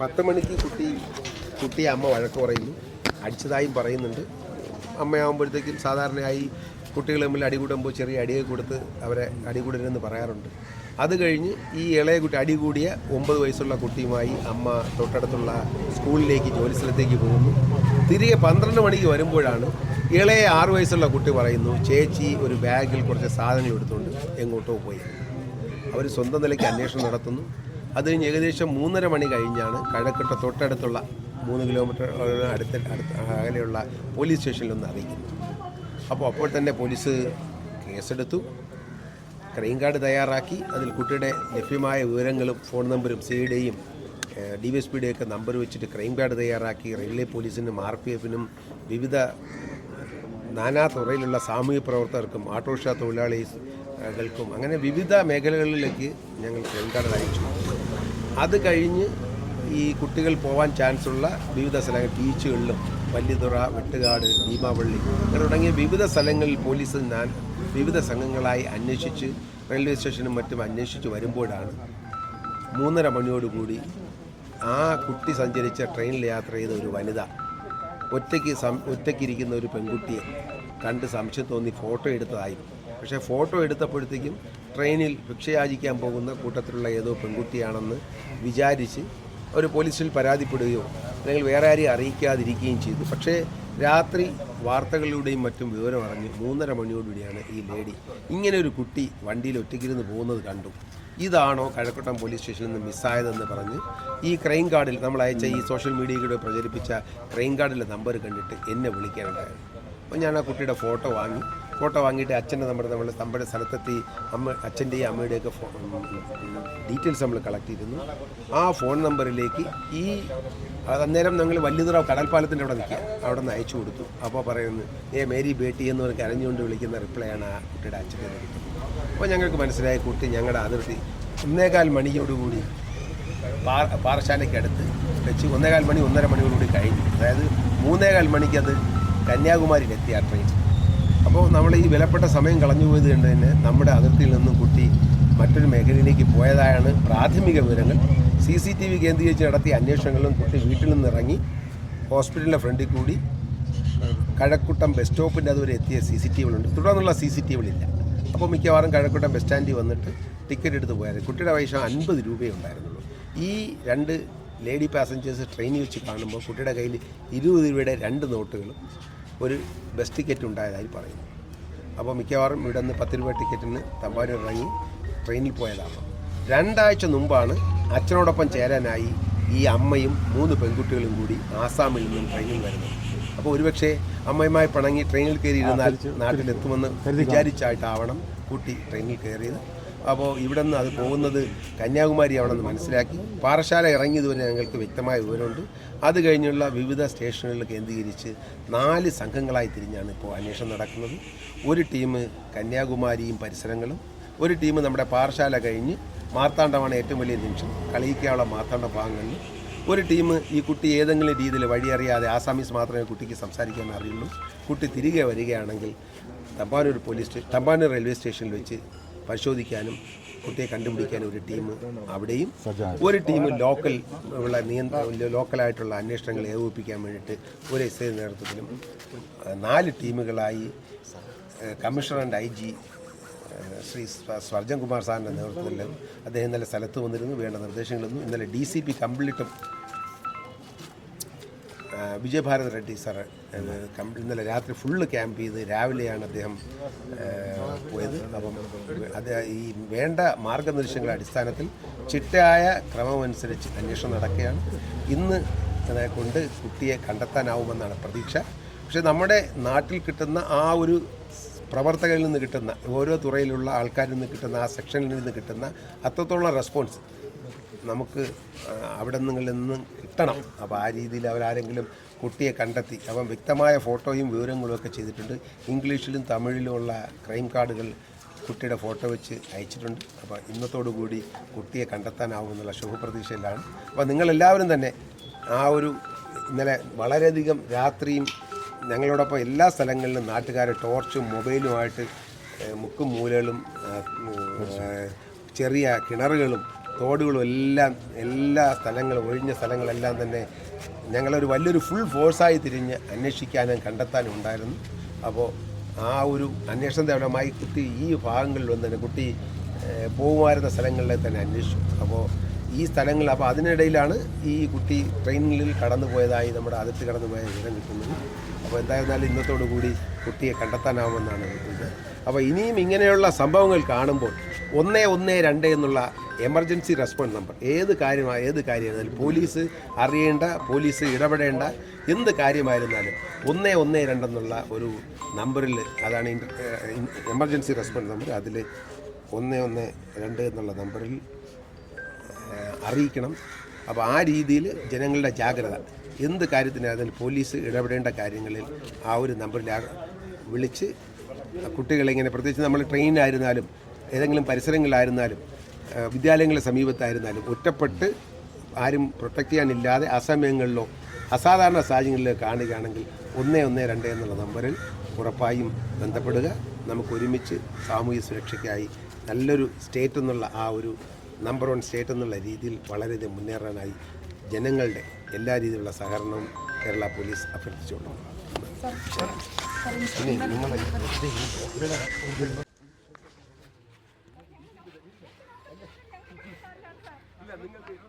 പത്ത് മണിക്ക് കുട്ടി കുട്ടി അമ്മ വഴക്ക് പറയുന്നു. അടിച്ചതായും പറയുന്നുണ്ട്. അമ്മയാകുമ്പോഴത്തേക്കും സാധാരണയായി കുട്ടികൾ തമ്മിൽ അടികൂടുമ്പോൾ ചെറിയ അടിയെ കൊടുത്ത് അവരെ അടികൂടരുതെന്ന് പറയാറുണ്ട്. അത് കഴിഞ്ഞ് ഈ ഇളയ കുട്ടി അടികൂടിയ ഒമ്പത് വയസ്സുള്ള കുട്ടിയുമായി അമ്മ തൊട്ടടുത്തുള്ള സ്കൂളിലേക്ക് ജോലി സ്ഥലത്തേക്ക് പോകുന്നു. തിരികെ പന്ത്രണ്ട് മണിക്ക് വരുമ്പോഴാണ് ഇളയ ആറു വയസ്സുള്ള കുട്ടി പറയുന്നു ചേച്ചി ഒരു ബാഗിൽ കുറച്ച് സാധനങ്ങൾ എടുത്തുകൊണ്ട് എങ്ങോട്ടോ പോയി. അവർ സ്വന്തം നിലയ്ക്ക് അന്വേഷണം നടത്തുന്നു. അത് കഴിഞ്ഞ് ഏകദേശം മൂന്നര മണി കഴിഞ്ഞാണ് കഴക്കട്ട തൊട്ടടുത്തുള്ള മൂന്ന് കിലോമീറ്റർ അടുത്ത അടുത്ത അകലെയുള്ള പോലീസ് സ്റ്റേഷനിൽ ഒന്ന് അറിയിക്കുന്നത് അപ്പോൾ അപ്പോൾ തന്നെ പോലീസ് കേസെടുത്തു. ക്രൈം കാർഡ് തയ്യാറാക്കി. അതിൽ കുട്ടിയുടെ ലഭ്യമായ വിവരങ്ങളും ഫോൺ നമ്പറും സി ഡിയും ഡി വി എസ് നമ്പർ വെച്ചിട്ട് ക്രൈം കാർഡ് തയ്യാറാക്കി. റെയിൽവേ പോലീസിനും ആർ പി എഫിനും വിവിധ നാനാ തുറയിലുള്ള സാമൂഹ്യ പ്രവർത്തകർക്കും ഓട്ടോറിക്ഷ തൊഴിലാളികൾക്കും അങ്ങനെ വിവിധ മേഖലകളിലേക്ക് ഞങ്ങൾ ക്രൈം കാർഡ് അയച്ചു. അത് കഴിഞ്ഞ് ഈ കുട്ടികൾ പോകാൻ ചാൻസുള്ള വിവിധ സ്ഥലങ്ങൾ ബീച്ചുകളിലും വല്യതുറ വെട്ടുകാട് ഭീമാവള്ളി അങ്ങനെ തുടങ്ങിയ വിവിധ സ്ഥലങ്ങളിൽ പോലീസ് ഞാൻ വിവിധ സംഘങ്ങളായി അന്വേഷിച്ച് റെയിൽവേ സ്റ്റേഷനും മറ്റും അന്വേഷിച്ച് വരുമ്പോഴാണ് മൂന്നര മണിയോടുകൂടി ആ കുട്ടി സഞ്ചരിച്ച ട്രെയിനിൽ യാത്ര ചെയ്ത ഒരു വനിത ഒറ്റയ്ക്ക് സം ഒറ്റയ്ക്കിരിക്കുന്ന ഒരു പെൺകുട്ടിയെ കണ്ട് സംശയം തോന്നി ഫോട്ടോ എടുത്തതായി. പക്ഷേ ഫോട്ടോ എടുത്തപ്പോഴത്തേക്കും ട്രെയിനിൽ ഭിക്ഷയാചിക്കാൻ പോകുന്ന കൂട്ടത്തിലുള്ള ഏതോ പെൺകുട്ടിയാണെന്ന് വിചാരിച്ച് അവർ പോലീസിൽ പരാതിപ്പെടുകയോ അല്ലെങ്കിൽ വേറെ ആരെയും അറിയിക്കാതിരിക്കുകയും ചെയ്തു. പക്ഷേ രാത്രി വാർത്തകളിലൂടെയും മറ്റും വിവരം അറിഞ്ഞ് മൂന്നര മണിയോടുകൂടിയാണ് ഈ ലേഡി ഇങ്ങനെ ഒരു കുട്ടി വണ്ടിയിൽ ഒറ്റയ്ക്കിരുന്ന് പോകുന്നത് കണ്ടു. ഇതാണോ കഴക്കൂട്ടം പോലീസ് സ്റ്റേഷനിൽ നിന്ന് മിസ്സായതെന്ന് പറഞ്ഞ് ഈ ക്രൈം കാർഡിൽ നമ്മൾ അയച്ച ഈ സോഷ്യൽ മീഡിയയിലൂടെ പ്രചരിപ്പിച്ച ക്രൈം കാർഡിലെ നമ്പർ കണ്ടിട്ട് എന്നെ വിളിക്കാനുണ്ടായിരുന്നു അപ്പോൾ ഞാൻ ആ കുട്ടിയുടെ ഫോട്ടോ വാങ്ങി. ഫോട്ടോ വാങ്ങിയിട്ട് അച്ഛന്റെ നമ്പർ നമ്മൾ നമ്മുടെ സ്ഥലത്തെത്തി അമ്മ അച്ഛന്റെയും അമ്മയുടെയൊക്കെ ഫോ ഡീറ്റെയിൽസ് നമ്മൾ കളക്ട് ചെയ്തിരുന്നു. ആ ഫോൺ നമ്പറിലേക്ക് ഈ അന്നേരം ഞങ്ങൾ വല്യതുറ കടൽപ്പാലത്തിന്റെ അവിടെ നിൽക്കുക. അവിടെ നിന്ന് അയച്ചു കൊടുത്തു. അപ്പോൾ പറയുന്നു ഏ മേരി ബേട്ടി എന്ന് പറഞ്ഞ് കരഞ്ഞുകൊണ്ട് വിളിക്കുന്ന റിപ്ലൈ ആണ് ആ കുട്ടിയുടെ അച്ഛന്റെ അപ്പോൾ ഞങ്ങൾക്ക് മനസ്സിലായി കുട്ടി ഞങ്ങളുടെ അതിർത്തി ഒന്നേകാൽ മണിയോടുകൂടി പാ പാറശാലയ്ക്കടുത്ത് വെച്ച് ഒന്നേകാൽ മണി ഒന്നര മണിയോടുകൂടി കഴിഞ്ഞു. അതായത് മൂന്നേകാൽ മണിക്ക് അത് കന്യാകുമാരിയിലെത്തി ആ ട്രെയിൻ അപ്പോൾ നമ്മൾ ഈ വിലപ്പെട്ട സമയം കളഞ്ഞു പോയത് കൊണ്ട് തന്നെ നമ്മുടെ അതിർത്തിയിൽ നിന്നും കുട്ടി മറ്റൊരു മേഖലയിലേക്ക് പോയതായാണ് പ്രാഥമിക വിവരങ്ങൾ. സി സി ടി വി കേന്ദ്രീകരിച്ച് നടത്തിയ അന്വേഷണങ്ങളിലും കുട്ടി വീട്ടിൽ നിന്ന് ഇറങ്ങി ഹോസ്പിറ്റലിന്റെ ഫ്രണ്ടിൽ കൂടി കഴക്കൂട്ടം ബസ് സ്റ്റോപ്പിന്റെ അതുവരെ എത്തിയ സി സി ടി വികളുണ്ട്. തുടർന്നുള്ള സി സി ടി വികളില്ല. അപ്പോൾ മിക്കവാറും കഴക്കൂട്ടം ബസ് സ്റ്റാൻഡിൽ വന്നിട്ട് ടിക്കറ്റ് എടുത്ത് പോയാൽ കുട്ടിയുടെ പൈസ അൻപത് രൂപയേ ഉണ്ടായിരുന്നുള്ളൂ. ഈ രണ്ട് ലേഡി പാസഞ്ചേഴ്സ് ട്രെയിനിൽ വെച്ച് കാണുമ്പോൾ കുട്ടിയുടെ കയ്യിൽ ഇരുപത് രൂപയുടെ രണ്ട് നോട്ടുകളും ഒരു ബസ് ടിക്കറ്റ് ഉണ്ടായതായി പറയുന്നു. അപ്പോൾ മിക്കവാറും ഇവിടെ നിന്ന് പത്ത് രൂപ ടിക്കറ്റിന് തമ്പാനൂർ ഇറങ്ങി ട്രെയിനിൽ പോയതാണ്. രണ്ടാഴ്ച മുമ്പാണ് അച്ഛനോടൊപ്പം ചേരാനായി ഈ അമ്മയും മൂന്ന് പെൺകുട്ടികളും കൂടി ആസാമിൽ നിന്നും ട്രെയിനിൽ വരുന്നത്. അപ്പോൾ ഒരുപക്ഷെ അമ്മയുമായി പിണങ്ങി ട്രെയിനിൽ കയറി ഇരുന്നാൽ നാട്ടിലെത്തുമെന്ന് വിചാരിച്ചായിട്ടാവണം കുട്ടി ട്രെയിനിൽ കയറിയത്. അപ്പോൾ ഇവിടെ നിന്ന് അത് പോകുന്നത് കന്യാകുമാരി ആവണമെന്ന് മനസ്സിലാക്കി. പാറശാല ഇറങ്ങിയതുവരെ ഞങ്ങൾക്ക് വ്യക്തമായ വിവരമുണ്ട്. അത് കഴിഞ്ഞുള്ള വിവിധ സ്റ്റേഷനുകളിൽ കേന്ദ്രീകരിച്ച് നാല് സംഘങ്ങളായി തിരിഞ്ഞാണ് ഇപ്പോൾ അന്വേഷണം നടക്കുന്നത്. ഒരു ടീം കന്യാകുമാരിയും പരിസരങ്ങളും ഒരു ടീം നമ്മുടെ പാറശാല കഴിഞ്ഞ് മാർത്താണ്ഡമാണ് ഏറ്റവും വലിയ നിമിഷം കളിയിക്കാനുള്ള മാർത്താണ്ഡ ഭാഗങ്ങളിൽ. ഒരു ടീം ഈ കുട്ടി ഏതെങ്കിലും രീതിയിൽ വഴിയറിയാതെ ആസാമീസ് മാത്രമേ കുട്ടിക്ക് സംസാരിക്കാൻ അറിയുള്ളൂ. കുട്ടി തിരികെ വരികയാണെങ്കിൽ Thampanoor police station Thampanoor railway സ്റ്റേഷനിൽ വെച്ച് പരിശോധിക്കാനും കുട്ടിയെ കണ്ടുപിടിക്കാനും ഒരു ടീം അവിടെയും ഒരു ടീം ലോക്കൽ ഉള്ള നിയന്ത്രണ ലോക്കലായിട്ടുള്ള അന്വേഷണങ്ങൾ ഏകോപിപ്പിക്കാൻ വേണ്ടിയിട്ട് ഒരു എസ് ഐ നേതൃത്വത്തിലും നാല് ടീമുകളായി commissioner and I G Shri സ്വ- സ്വർജൻ കുമാർ സാറിന്റെ നേതൃത്വത്തിൽ അദ്ദേഹം ഇന്നലെ സ്ഥലത്ത് വന്നിരുന്നു വേണ്ട നിർദ്ദേശങ്ങളൊന്നും ഇന്നലെ ഡി സി പി കംപ്ലീറ്റും വിജയഭാരത് റെഡ്ഡി സാറ് ഇന്നലെ രാത്രി ഫുള്ള് ക്യാമ്പ് ചെയ്ത് രാവിലെയാണ് അദ്ദേഹം പോയത്. അപ്പം അത് ഈ വേണ്ട മാർഗനിർദ്ദേശങ്ങളുടെ അടിസ്ഥാനത്തിൽ ചിട്ടയായ ക്രമമനുസരിച്ച് അന്വേഷണം നടക്കുകയാണ്. ഇന്ന് കൊണ്ട് കുട്ടിയെ കണ്ടെത്താനാവുമെന്നാണ് പ്രതീക്ഷ. പക്ഷേ നമ്മുടെ നാട്ടിൽ കിട്ടുന്ന ആ ഒരു പ്രവർത്തകരിൽ നിന്ന് കിട്ടുന്ന ഓരോ തുറയിലുള്ള ആൾക്കാരിൽ നിന്ന് കിട്ടുന്ന ആ സെക്ഷനിൽ നിന്ന് കിട്ടുന്ന അത്രത്തോളം റെസ്പോൺസ് നമുക്ക് അവിടെ നിങ്ങളിൽ നിന്നും കിട്ടണം അപ്പോൾ ആ രീതിയിൽ അവരാരെങ്കിലും കുട്ടിയെ കണ്ടെത്തി. അപ്പം വ്യക്തമായ ഫോട്ടോയും വിവരങ്ങളും ഒക്കെ ചെയ്തിട്ടുണ്ട്. ഇംഗ്ലീഷിലും തമിഴിലുമുള്ള ക്രൈം കാർഡുകൾ കുട്ടിയുടെ ഫോട്ടോ വെച്ച് അയച്ചിട്ടുണ്ട്. അപ്പോൾ ഇന്നത്തോടു കൂടി കുട്ടിയെ കണ്ടെത്താനാവുമെന്നുള്ള ശുഭപ്രതീക്ഷയിലാണ്. അപ്പോൾ നിങ്ങളെല്ലാവരും തന്നെ ആ ഒരു ഇന്നലെ വളരെയധികം രാത്രിയും ഞങ്ങളോടൊപ്പം എല്ലാ സ്ഥലങ്ങളിലും നാട്ടുകാരെ ടോർച്ചും മൊബൈലുമായിട്ട് മുക്കും മൂലകളും ചെറിയ കിണറുകളും തോടുകളും എല്ലാം എല്ലാ സ്ഥലങ്ങളും ഒഴിഞ്ഞ സ്ഥലങ്ങളെല്ലാം തന്നെ ഞങ്ങളൊരു വലിയൊരു ഫുൾ ഫോഴ്സായി തിരിഞ്ഞ് അന്വേഷിക്കാനും കണ്ടെത്താനും ഉണ്ടായിരുന്നു. അപ്പോൾ ആ ഒരു അന്വേഷണത്തെ ഫലമായി കുട്ടി ഈ ഭാഗങ്ങളിൽ വന്ന് കുട്ടി പോകുമായിരുന്ന സ്ഥലങ്ങളിലെ തന്നെ അന്വേഷിച്ചു. അപ്പോൾ ഈ സ്ഥലങ്ങൾ അപ്പോൾ അതിനിടയിലാണ് ഈ കുട്ടി ട്രെയിനിൽ കടന്നു പോയതായി നമ്മുടെ അതിർത്തി കടന്നു പോയ വിവരം കിട്ടുന്നത്. അപ്പോൾ എന്തായിരുന്നാലും ഇന്നത്തോടു കൂടി കുട്ടിയെ കണ്ടെത്താനാവുമെന്നാണ് കിട്ടുന്നത് അപ്പോൾ ഇനിയും ഇങ്ങനെയുള്ള സംഭവങ്ങൾ കാണുമ്പോൾ ഒന്ന് ഒന്ന് രണ്ട് എന്നുള്ള എമർജൻസി റെസ്പോൺസ് നമ്പർ. ഏത് കാര്യമാണ് ഏത് കാര്യമായിരുന്നാലും പോലീസ് അറിയേണ്ട പോലീസ് ഇടപെടേണ്ട എന്ത് കാര്യമായിരുന്നാലും ഒന്ന് ഒന്ന് രണ്ടെന്നുള്ള ഒരു നമ്പറിൽ അതാണ് എമർജൻസി റെസ്പോൺസ് നമ്പർ. അതിൽ ഒന്ന് ഒന്ന് രണ്ട് എന്നുള്ള നമ്പറിൽ അറിയിക്കണം. അപ്പോൾ ആ രീതിയിൽ ജനങ്ങളുടെ ജാഗ്രത എന്ത് കാര്യത്തിനായിരുന്നാലും പോലീസ് ഇടപെടേണ്ട കാര്യങ്ങളിൽ ആ ഒരു നമ്പറിൽ വിളിച്ച് കുട്ടികളെ ഇങ്ങനെ പ്രത്യേകിച്ച് നമ്മൾ ട്രെയിനിലായിരുന്നാലും ഏതെങ്കിലും പരിസരങ്ങളിലായിരുന്നാലും വിദ്യാലയങ്ങളെ വിദ്യാലയങ്ങളുടെ സമീപത്തായിരുന്നാലും ഒറ്റപ്പെട്ട് ആരും പ്രൊട്ടക്റ്റ് ചെയ്യാനില്ലാതെ അസമയങ്ങളിലോ അസാധാരണ സാഹചര്യങ്ങളിലോ കാണുകയാണെങ്കിൽ ഒന്ന് ഒന്ന് രണ്ട് എന്നുള്ള നമ്പറിൽ ഉറപ്പായും ബന്ധപ്പെടുക നമുക്ക് ഒരുമിച്ച് സാമൂഹ്യ സുരക്ഷയ്ക്കായി നല്ലൊരു സ്റ്റേറ്റ് എന്നുള്ള ആ ഒരു നമ്പർ വൺ സ്റ്റേറ്റ് എന്നുള്ള രീതിയിൽ വളരെയധികം മുന്നേറാനായി ജനങ്ങളുടെ എല്ലാ രീതിയിലുള്ള സഹകരണവും കേരള പോലീസ് അഭ്യർത്ഥിച്ചുകൊള്ളുന്നു നിങ്ങൾക്ക്